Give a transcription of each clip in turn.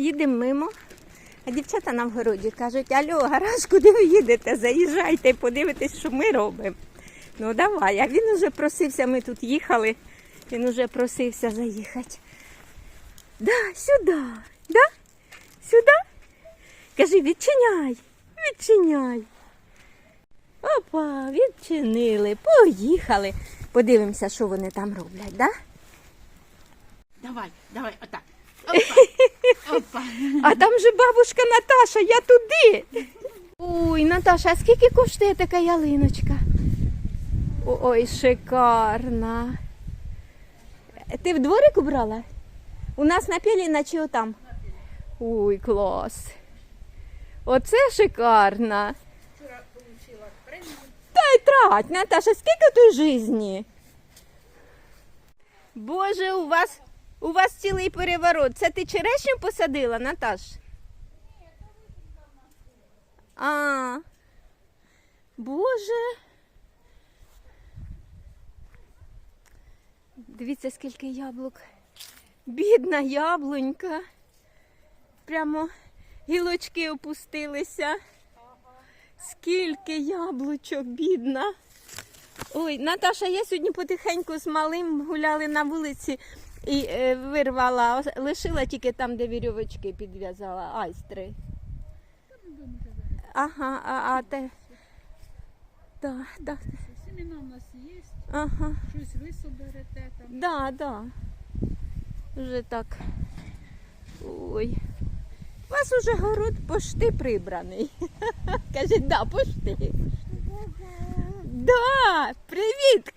Їдемо мимо. А дівчата на вгороді кажуть, алло, гараж, куди ви їдете? Заїжджайте, подивитесь, що ми робимо. Ну давай, а він уже просився, ми тут їхали, він уже просився заїхати. Да, сюди, да? Сюди? Кажи, відчиняй, відчиняй. Опа, відчинили, поїхали. Подивимося, що вони там роблять, да? Давай, давай, отак. Опа. Опа. А там же бабушка Наташа, я туди. Ой, Наташа, а скільки коштує така ялиночка? Ой, шикарна. Ти в дворику брала? У нас на пілі, чи отам? Ой, клас. Оце шикарна. Вчора отримала премію. Та й трать, Наташа, скільки той жизні? Боже, у вас у вас цілий переворот. Це ти черешню посадила, Наташ? А. Боже. Дивіться, скільки яблук. Бідна яблунька. Прямо гілочки опустилися. Скільки яблучок, бідна. Ой, Наташа, я сьогодні потихеньку з малим гуляли на вулиці і е, вирвала, лишила тільки там, де вірьовочки підв'язала, айстри. Ага, а, а те. Да, да, Семена у нас є, ага. щось ви соберете там. Да, да. Вже так. Ой. У вас уже город пошти прибраний. Каже, да, пошти. Да, привіт,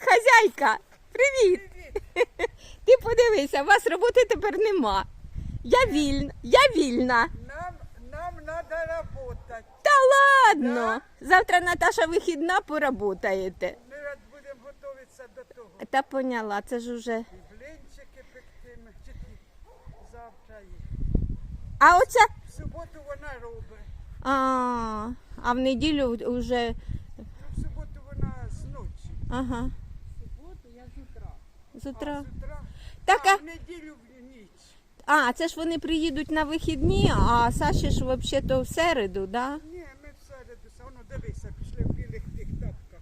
хазяйка. Привіт. Ти подивися, у вас роботи тепер нема. Я вільна, я вільна. Нам, нам надо работать. Та ладно. Завтра Наташа вихідна, поработаєте. Ми будемо готуватися до того. Та поняла, це ж уже. Завтра їх. А оця. В суботу вона робить. А, а в неділю вже. Ну, в суботу вона з ночі. Ага. З утра. А з утра. Так, а а, в неділю ніч. а, це ж вони приїдуть на вихідні, а Саші ж взагалі в середу, да? Ні, ми всереду, са- воно дивися, пішли в білих тих тапках.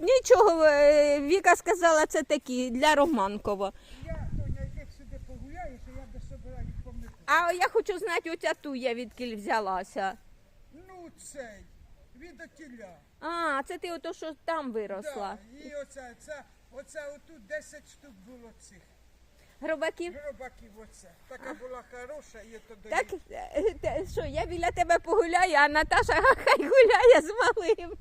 Нічого, е, Віка сказала, це такі для Романкова. Я, Тоня, йди сюди погуляєш, а я до себе їх помиту. А я хочу знати, оця туя відкіль взялася. Ну, цей, від отіля. А, це ти ото, що там виросла. Да, і оце, це, оце отут 10 штук було цих. Гробаків? Гробаків оце. Така була хороша, і то до Так, е, те, що, я біля тебе погуляю, а Наташа хай гуляє з малим.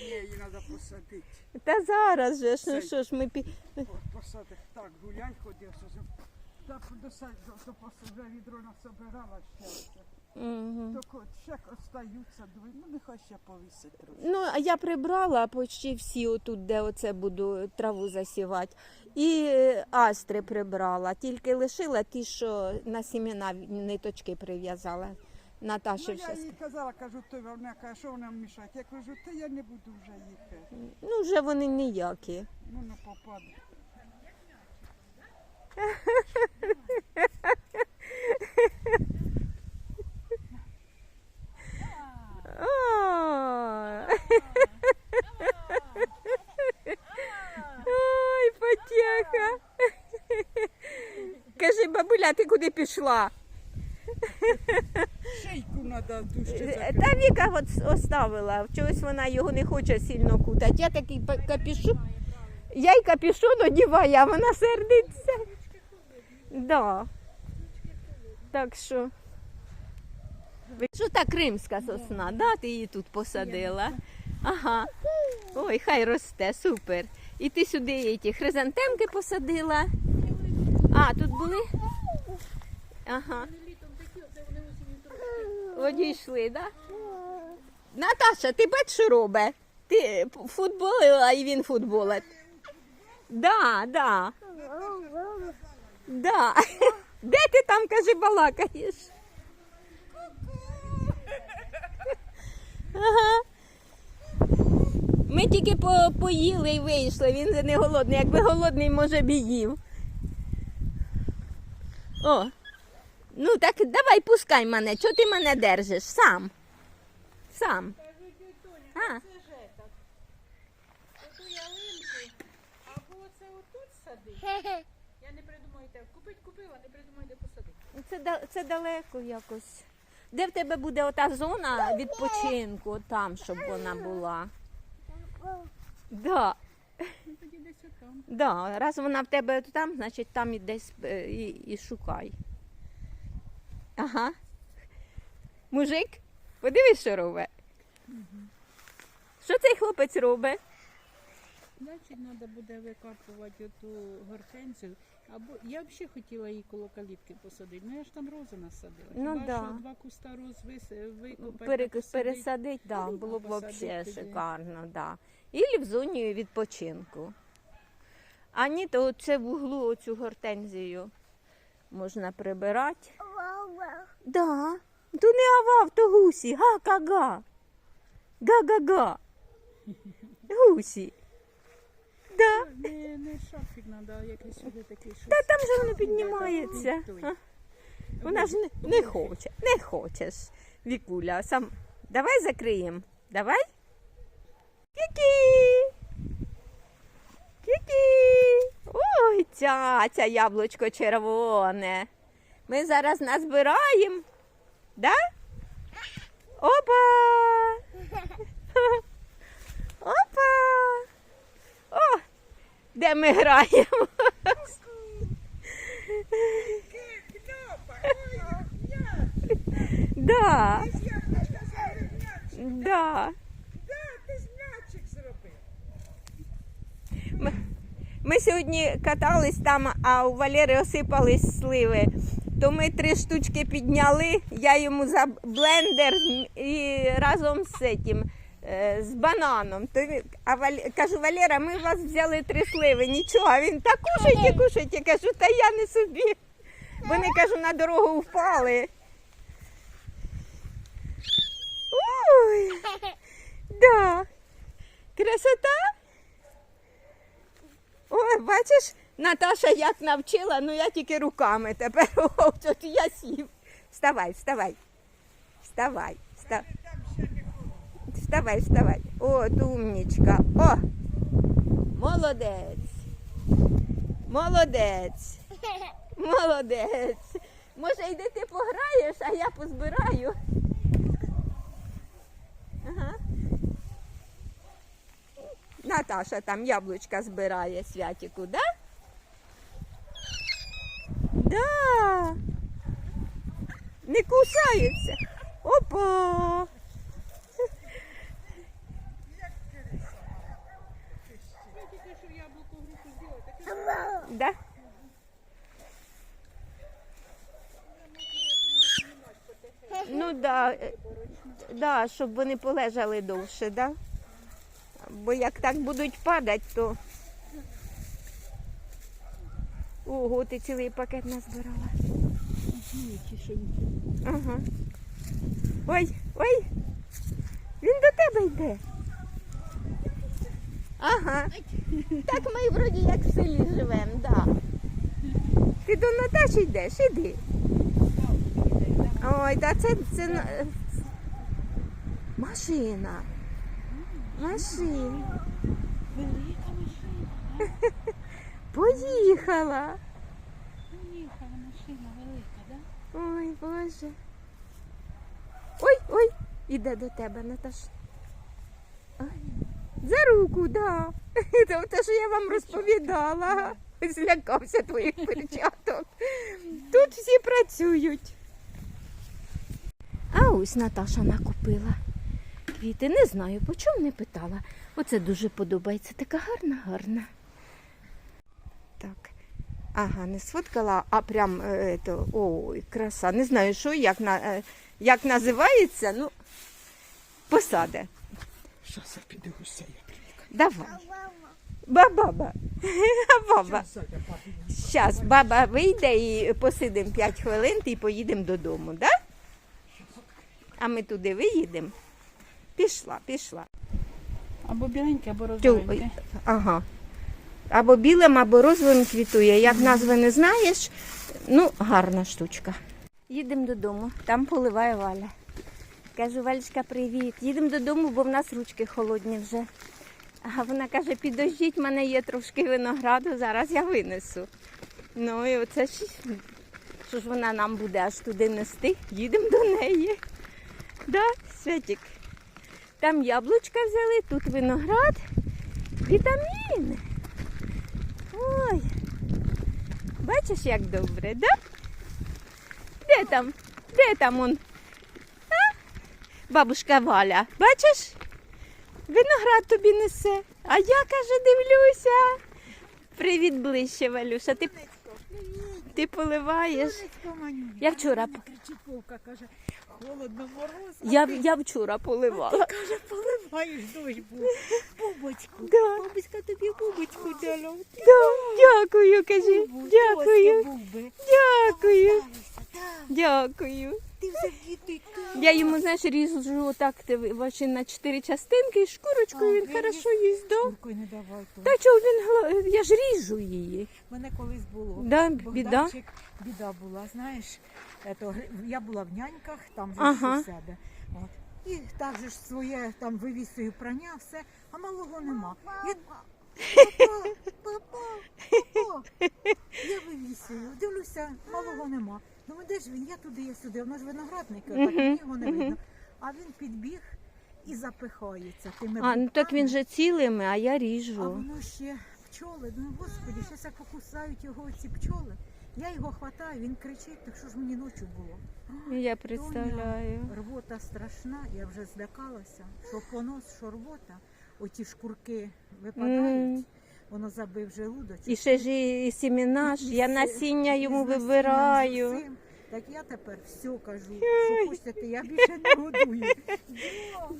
Ні, її треба посадити. Та зараз же ж, ну що ж, ми пі... О, Посадити. Так, гуляй, ходив, що ж. Та до до- до відро насобирала ще. оце. Мгм. Так от ще остаються, думаю, ну нехай ще повісить трошки. Ну, а я прибрала почти всі отут, де оце буду траву засівати. І е, астри прибрала, тільки лишила ті, що на сімена ниточки прив'язала. Наташі Ну, я їй казала, кажу, то вона каже, що вона мішать. Я кажу, то я не буду вже їхати. Ну, вже вони ніякі. Ну, не попаде. О! Ой, потеха. Кажи, бабуля, ти куди пішла? Шийку треба дужче закрити. Та Віка от оставила. Чогось вона його не хоче сильно кутати. Я такий па- Я й капюшон одіваю, а вона сердиться. Да. Так що. Що та кримська сосна, да? Ти її тут посадила. Ага. Ой, хай росте, супер. І ти сюди ті хризантемки посадила. А, тут були? Ага. Одійшли, так? Да? Наташа, ти бачиш, що робить? Ти футболила і він футболить. Да, да. Да. Де ти там, кажи, балакаєш? Ага. Ми тільки по, поїли і вийшли, він не голодний. Якби голодний, може б і їв. О, Ну так давай пускай мене. Чого ти мене держиш? Сам. Сам. Кажу, Тоня, А. це це отут садить. Я не придумаю те. Купить купила, не придумаю, де посадити. Це, да- це далеко якось. Де в тебе буде ота зона відпочинку, там, щоб вона була. Да, тоді десь отам. да. Раз вона в тебе там, значить там і десь е, і, і шукай. Ага. Мужик, подивись, що робить. Що цей хлопець робить? Значить, треба буде викапувати оту гортензію. Або я взагалі хотіла її коло калітки посадити. Ну я ж там рози насадила. Ну, Хіба да. що два куста роз вис- викопати, Пере, посадити. пересадить, да, Ну, було б посадить взагалі туди. шикарно, да. Ілі в зоні відпочинку. А ні, то це в углу оцю гортензію можна прибирати. Да. То не авав, то гусі. Га-га-га. Га-га-га. Гусі. Да. Не, не шапик треба, а якийсь сюди такий щось. Та там же воно піднімається. А? Вона ж не, не хоче, не хочеш, Вікуля. Сам... Давай закриємо. Давай. Кікі. Кікі. Ой, ця, ця яблучко червоне. Ми зараз назбираємо. Да? Опа. Опа. О, де ми граємо? Да. Да. Ми сьогодні катались там, а у Валери осипались сливи. То ми три штучки підняли, я йому за блендер і разом з цим, е, з бананом. То він, а Валь, кажу, Валера, ми у вас взяли три сливи. Нічого, а він та кушайте, кушайте. Кажу, та я не собі. Вони кажу, на дорогу впали. Ой, да. Красота? Ой, бачиш, Наташа як навчила, ну я тільки руками тепер. Тут я сів. Вставай, вставай. Вставай. Вста... Вставай, вставай. О, умнічка. О! Молодець. Молодець. Молодець. Може, йди ти пограєш, а я позбираю. Ага. Наташа там яблучка збирає святіку, да? Да. Не кусається. Опа. Да. Ну да, да, щоб вони полежали довше, да? Бо як так будуть падати, то. Ого, ти цілий пакет назбирала. Ага. Ой, ой. Він до тебе йде. Ага. Так ми вроді як в селі живемо, да. Ти до Наташі йдеш, іди. Ой, та це, це на- машина. Машина. велика машина. Поїхала. Поїхала машина велика, да? Ой, Боже. Ой, ой, іде до тебе, Наташ. Ой. За руку, да. Це те, що я вам розповідала. Злякався твоїх перчаток. Тут всі працюють. А ось Наташа накупила квіти. Не знаю, по чому не питала. Оце дуже подобається. Така гарна, гарна. Так. Ага, не сфоткала, а прям е, то, ой, краса. Не знаю, що як, на, е, як називається, ну посаде. Щас я піду привіка. Давай. Ба-баба. Баба. Зараз баба вийде і посидимо 5 хвилин і поїдемо додому, да? А ми туди виїдемо. Пішла, пішла. Або біленьке, або Тю, ага. Або білим, або розовим квітує. Як назви не знаєш, ну, гарна штучка. Їдемо додому, там поливає Валя. Кажу, Валечка, привіт. Їдемо додому, бо в нас ручки холодні вже. А вона каже, підождіть, в мене є трошки винограду, зараз я винесу. Ну і оце ж, що ж вона нам буде аж туди нести, їдемо до неї. Да, Святік? Там яблучка взяли, тут виноград, вітаміни. Ой, бачиш, як добре, да? Де там? Де там он? А? Бабушка Валя, бачиш? Виноград тобі несе. А я каже, дивлюся. Привіт ближче, Валюша. Ти, ти поливаєш? Я вчора каже, холодно, мороз. Я, я вчора поливала. Каже, поливаєш дощ був. Бубочку. Да. Бабуська тобі бубочку дала. Да, дякую, кажи. Дякую. Буби. Дякую. Так, Дякую. ти вже діти. Я йому, знаєш, ріжу отак ти на чотири частинки і шкурочкою він хорошо їсть. Да? Не давай то. Та чого він гла- я ж ріжу її. Мене колись було. Да, біда. Богданчик, біда була, знаєш. Ето, я була в няньках, там же Ага. у себе. От. І так же ж своє там вивісую прання, все, а малого нема. Я... Папа, папа, папа. Я вивісую, дивлюся, малого нема. Ну де ж він? Я туди, я сюди. Воно ж виноградники, Мгм, мені його не видно. А він підбіг і запихається тими А, ну так він же цілими, а я ріжу. А воно ще пчоли. Ну господи, зараз як покусають його ці пчоли. Я його хватаю, він кричить, так що ж мені ночі було. Я представляю. Тоня, рвота страшна, я вже злякалася, що понос, що рвота, оті шкурки випадають, М. воно забив желудочок. І ще ж і семена ж, я насіння йому вибираю. Так я тепер все кажу, що хочете, я більше не годую.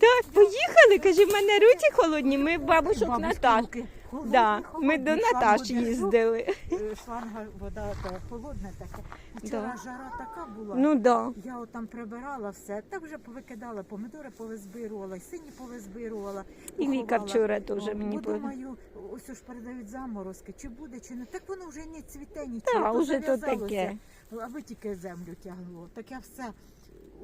Так, поїхали, каже, в мене руці холодні, ми бабушок Бабушки Наташ. руки холодні, Да, ми до шланг Наташ держу. їздили. Е, шланга вода та холодна така. Вчора Да. жара така була. Ну да. Я отам прибирала все, так вже повикидала, помідори повизбирувала, і сині повизбирувала. І Віка вчора теж О, мені бо думаю, ось ж передають заморозки, чи буде, чи не. Так воно вже не цвіте нічого. Та, то уже то зав'язалося. таке. Аби тільки землю тягло. Так я все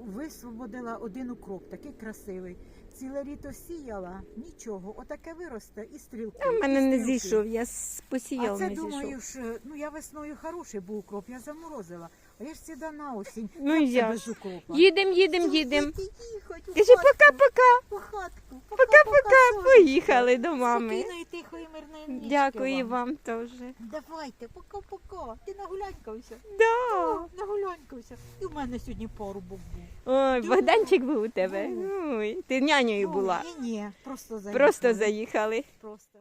висвободила один укроп, такий красивий. Ціле літо сіяла, нічого. Отаке виросте і стрілки. А в мене і не зійшов, я з А це не думаю зійшов. ж, ну я весною хороший був укроп, я заморозила. А я ж сюди на осінь. Ну як я без укропа? Їдем, їдем, їдем. у Кажи пока-пока. у хатку. Пока-пока. Поїхали до мами. Спокійної, тихої, мирної нічки Дякую вам теж. Давайте, пока-пока. Ти нагулянькався. Да. О, нагулянькався. І в мене сьогодні парубок був. Ой, Да. Богданчик був у тебе. Ой, ти нянею була. Ні, ні, просто заїхали. Просто заїхали. Просто.